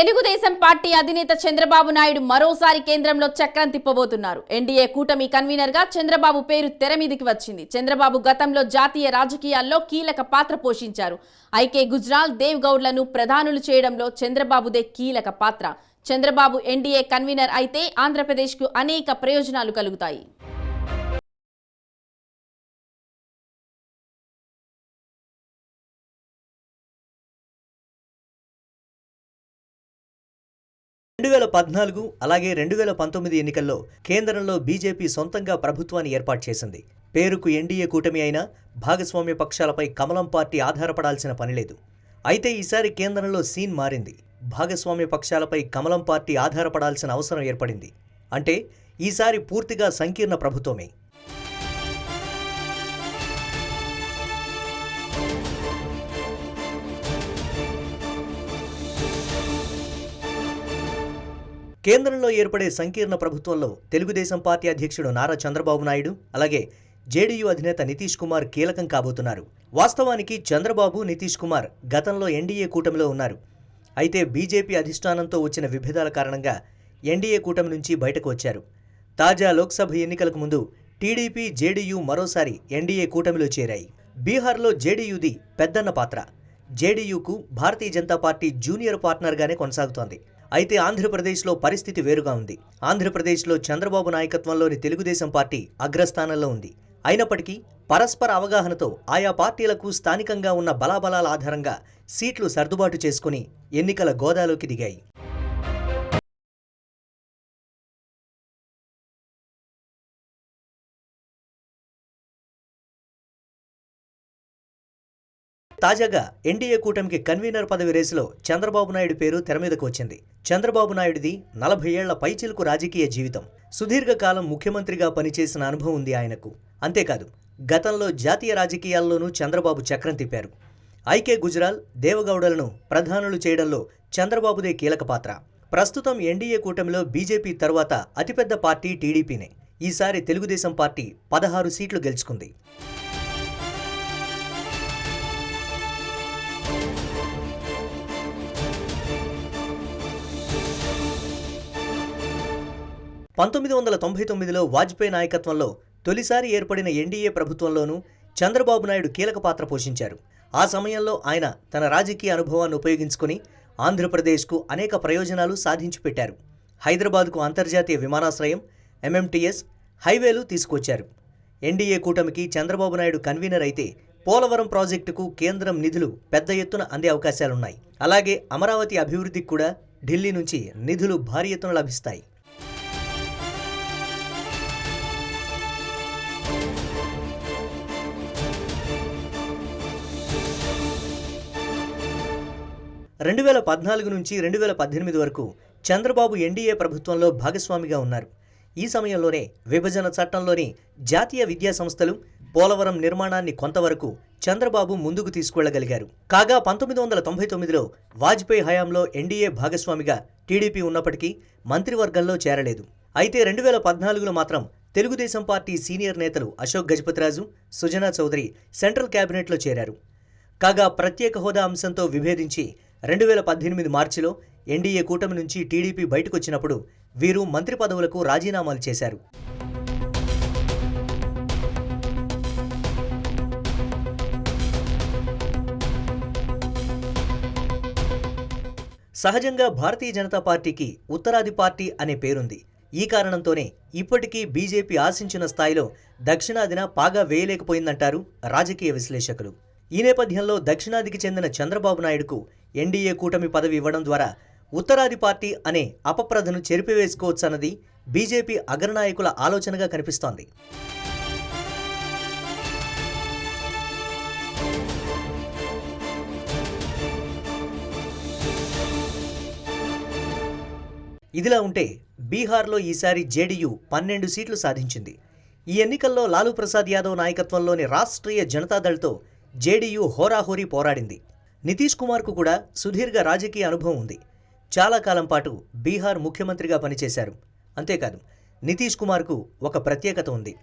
Telugu Desam party అధినేత చంద్రబాబు నాయుడు మరోసారి కేంద్రంలో చక్రం తిప్పబోతున్నారు. ఎన్డీఏ కూటమి కన్వీనర్గా చంద్రబాబు పేరు తెర మీదికి వచ్చింది. చంద్రబాబు గతంలో జాతీయ రాజకీయాల్లో కీలక పాత్ర పోషించారు. ఐకే గుజ్రాల్ దేవ్ గౌడ్లను ప్రధానులు చేయడంలో చంద్రబాబుదే కీలక పాత్ర. చంద్రబాబు ఎన్డీఏ కన్వీనర్ అయితే ఆంధ్రప్రదేశ్కు అనేక ప్రయోజనాలు కలుగుతాయి. రెండు వేల పద్నాలుగు అలాగే రెండు వేల పంతొమ్మిది ఎన్నికల్లో కేంద్రంలో బీజేపీ సొంతంగా ప్రభుత్వాన్ని ఏర్పాటు చేసింది. పేరుకు ఎన్డీఏ కూటమి అయినా భాగస్వామ్య పక్షాలపై కమలం పార్టీ ఆధారపడాల్సిన పనిలేదు అయితే ఈసారి కేంద్రంలో సీన్ మారింది. భాగస్వామ్య పక్షాలపై కమలం పార్టీ ఆధారపడాల్సిన అవసరం ఏర్పడింది. అంటే ఈసారి పూర్తిగా సంకీర్ణ ప్రభుత్వమే. కేంద్రంలో ఏర్పడే సంకీర్ణ ప్రభుత్వంలో తెలుగుదేశం పార్టీ అధ్యక్షుడు నారా చంద్రబాబు నాయుడు అలాగే జేడీయూ అధినేత నితీష్ కుమార్ కీలకం కాబోతున్నారు. వాస్తవానికి చంద్రబాబు నితీష్ కుమార్ గతంలో ఎన్డీఏ కూటమిలో ఉన్నారు. అయితే బీజేపీ అధిష్టానంతో వచ్చిన విభేదాల కారణంగా ఎన్డీఏ కూటమి నుంచి బయటకు వచ్చారు. తాజా లోక్సభ ఎన్నికలకు ముందు టీడీపీ జేడీయూ మరోసారి ఎన్డీఏ కూటమిలో చేరాయి. బీహార్లో జేడీయూది పెద్దన్న పాత్ర. జేడీయూకు భారతీయ జనతా పార్టీ జూనియర్ పార్ట్నర్గానే కొనసాగుతోంది. అయితే ఆంధ్రప్రదేశ్లో పరిస్థితి వేరుగా ఉంది. ఆంధ్రప్రదేశ్లో చంద్రబాబు నాయకత్వంలోని తెలుగుదేశం పార్టీ అగ్రస్థానంలో ఉంది. అయినప్పటికీ పరస్పర అవగాహనతో ఆయా పార్టీలకు స్థానికంగా ఉన్న బలాబలాల ఆధారంగా సీట్లు సర్దుబాటు చేసుకుని ఎన్నికల గోదాలోకి దిగాయి. తాజాగా ఎన్డీఏ కూటమికి కన్వీనర్ పదవి రేసులో చంద్రబాబు నాయుడు పేరు తెర మీదకు వచ్చింది. చంద్రబాబు నాయుడిది నలభై ఏళ్ళ పైచిలుకు రాజకీయ జీవితం. సుదీర్ఘకాలం ముఖ్యమంత్రిగా పనిచేసిన అనుభవం ఉంది ఆయనకు. అంతేకాదు గతంలో జాతీయ రాజకీయాల్లోనూ చంద్రబాబు చక్రం తిప్పారు. ఐకే గుజరాల్ దేవగౌడలను ప్రధానులు చేయడంలో చంద్రబాబుదే కీలక పాత్ర. ప్రస్తుతం ఎన్డీఏ కూటమిలో బీజేపీ తర్వాత అతిపెద్ద పార్టీ టీడీపీనే. ఈసారి తెలుగుదేశం పార్టీ పదహారు సీట్లు గెలుచుకుంది. పంతొమ్మిది వందల తొంభై తొమ్మిదిలో వాజ్పేయి నాయకత్వంలో తొలిసారి ఏర్పడిన ఎన్డీఏ ప్రభుత్వంలోనూ చంద్రబాబు నాయుడు కీలక పాత్ర పోషించారు. ఆ సమయంలో ఆయన తన రాజకీయ అనుభవాన్ని ఉపయోగించుకుని ఆంధ్రప్రదేశ్కు అనేక ప్రయోజనాలు సాధించి పెట్టారు. హైదరాబాద్కు అంతర్జాతీయ విమానాశ్రయం ఎంఎంటీఎస్ హైవేలు తీసుకొచ్చారు. ఎన్డీఏ కూటమికి చంద్రబాబు నాయుడు కన్వీనర్ అయితే పోలవరం ప్రాజెక్టుకు కేంద్రం నిధులు పెద్ద ఎత్తున అందే అవకాశాలున్నాయి. అలాగే అమరావతి అభివృద్ధికి కూడా ఢిల్లీ నుంచి నిధులు భారీ ఎత్తున లభిస్తాయి. రెండు వేల పద్నాలుగు నుంచి రెండు వేల పద్దెనిమిది వరకు చంద్రబాబు ఎన్డీఏ ప్రభుత్వంలో భాగస్వామిగా ఉన్నారు. ఈ సమయంలోనే విభజన చట్టంలోని జాతీయ విద్యా సంస్థలు పోలవరం నిర్మాణాన్ని కొంతవరకు చంద్రబాబు ముందుకు తీసుకెళ్ళగలిగారు కాగా పంతొమ్మిది వందల తొంభై తొమ్మిదిలో వాజ్పేయి హయాంలో ఎన్డీఏ భాగస్వామిగా టీడీపీ ఉన్నప్పటికీ మంత్రివర్గంలో చేరలేదు. అయితే రెండు వేల పద్నాలుగులో మాత్రం తెలుగుదేశం పార్టీ సీనియర్ నేతలు అశోక్ గజపతిరాజు సుజనా చౌదరి సెంట్రల్ కేబినెట్లో చేరారు. కాగా ప్రత్యేక హోదా అంశంతో విభేదించి రెండు వేల పద్దెనిమిది మార్చిలో ఎన్డీఏ కూటమి నుంచి టీడీపీ బయటకొచ్చినప్పుడు వీరు మంత్రి పదవులకు రాజీనామాలు చేశారు. సహజంగా భారతీయ జనతా పార్టీకి ఉత్తరాది పార్టీ అనే పేరుంది. ఈ కారణంతోనే ఇప్పటికీ బీజేపీ ఆశించిన స్థాయిలో దక్షిణాదిన పాగా వేయలేకపోయిందంటారు రాజకీయ విశ్లేషకులు. ఈ నేపథ్యంలో దక్షిణాదికి చెందిన చంద్రబాబు నాయుడుకు ఎన్డీఏ కూటమి పదవి ఇవ్వడం ద్వారా ఉత్తరాది పార్టీ అనే అపప్రధను చెరిపివేసుకోవచ్చన్నది బీజేపీ అగ్రనాయకుల ఆలోచనగా కనిపిస్తోంది. ఇదిలా ఉంటే బీహార్లో ఈసారి జేడీయూ పన్నెండు సీట్లు సాధించింది. ఈ ఎన్నికల్లో లాలూ ప్రసాద్ యాదవ్ నాయకత్వంలోని రాష్ట్రీయ జనతాదళ్తో జేడీయూ హోరాహోరీ పోరాడింది. నితీష్ కుమార్కు కూడా సుదీర్ఘ రాజకీయ అనుభవం ఉంది. చాలా కాలం పాటు బీహార్ ముఖ్యమంత్రిగా పనిచేశారు. అంతేకాదు నితీష్ కుమార్కు ఒక ప్రత్యేకత ఉంది.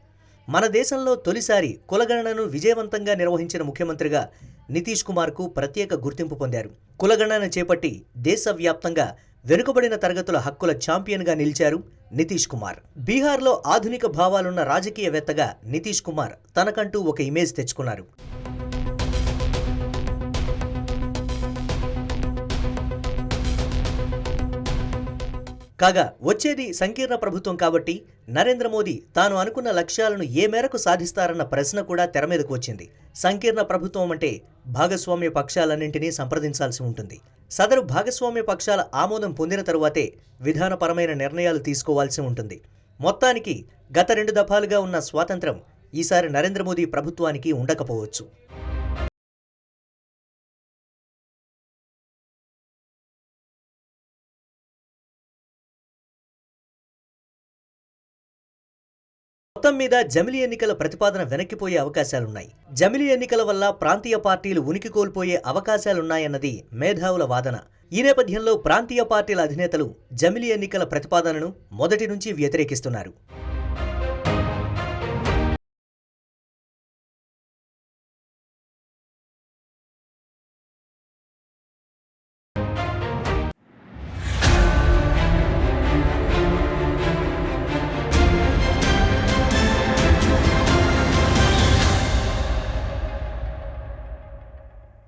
మన దేశంలో తొలిసారి కులగణనను విజయవంతంగా నిర్వహించిన ముఖ్యమంత్రిగా నితీష్ కుమార్కు ప్రత్యేక గుర్తింపు పొందారు. కులగణన చేపట్టి దేశవ్యాప్తంగా వెనుకబడిన తరగతుల హక్కుల ఛాంపియన్గా నిలిచారు నితీష్ కుమార్. బీహార్లో ఆధునిక భావాలున్న రాజకీయవేత్తగా నితీష్ కుమార్ తనకంటూ ఒక ఇమేజ్ తెచ్చుకున్నారు. కాగా వచ్చేది సంకీర్ణ ప్రభుత్వం కాబట్టి నరేంద్ర మోదీ తాను అనుకున్న లక్ష్యాలను ఏ మేరకు సాధిస్తారన్న ప్రశ్న కూడా తెర మీదకు వచ్చింది. సంకీర్ణ ప్రభుత్వం అంటే భాగస్వామ్య పక్షాలన్నింటినీ సంప్రదించాల్సి ఉంటుంది. సదరు భాగస్వామ్య పక్షాల ఆమోదం పొందిన తరువాతే విధానపరమైన నిర్ణయాలు తీసుకోవాల్సి ఉంటుంది. మొత్తానికి గత రెండు దఫాలుగా ఉన్న స్వాతంత్రం ఈసారి నరేంద్ర మోదీ ప్రభుత్వానికి ఉండకపోవచ్చు. మొత్తం మీద జమిలీ ఎన్నికల ప్రతిపాదన వెనక్కిపోయే అవకాశాలున్నాయి. జమిలీ ఎన్నికల వల్ల ప్రాంతీయ పార్టీలు ఉనికి కోల్పోయే అవకాశాలున్నాయన్నది మేధావుల వాదన. ఈ నేపథ్యంలో ప్రాంతీయ పార్టీల అధినేతలు జమిలీ ఎన్నికల ప్రతిపాదనను మొదటి నుంచి వ్యతిరేకిస్తున్నారు.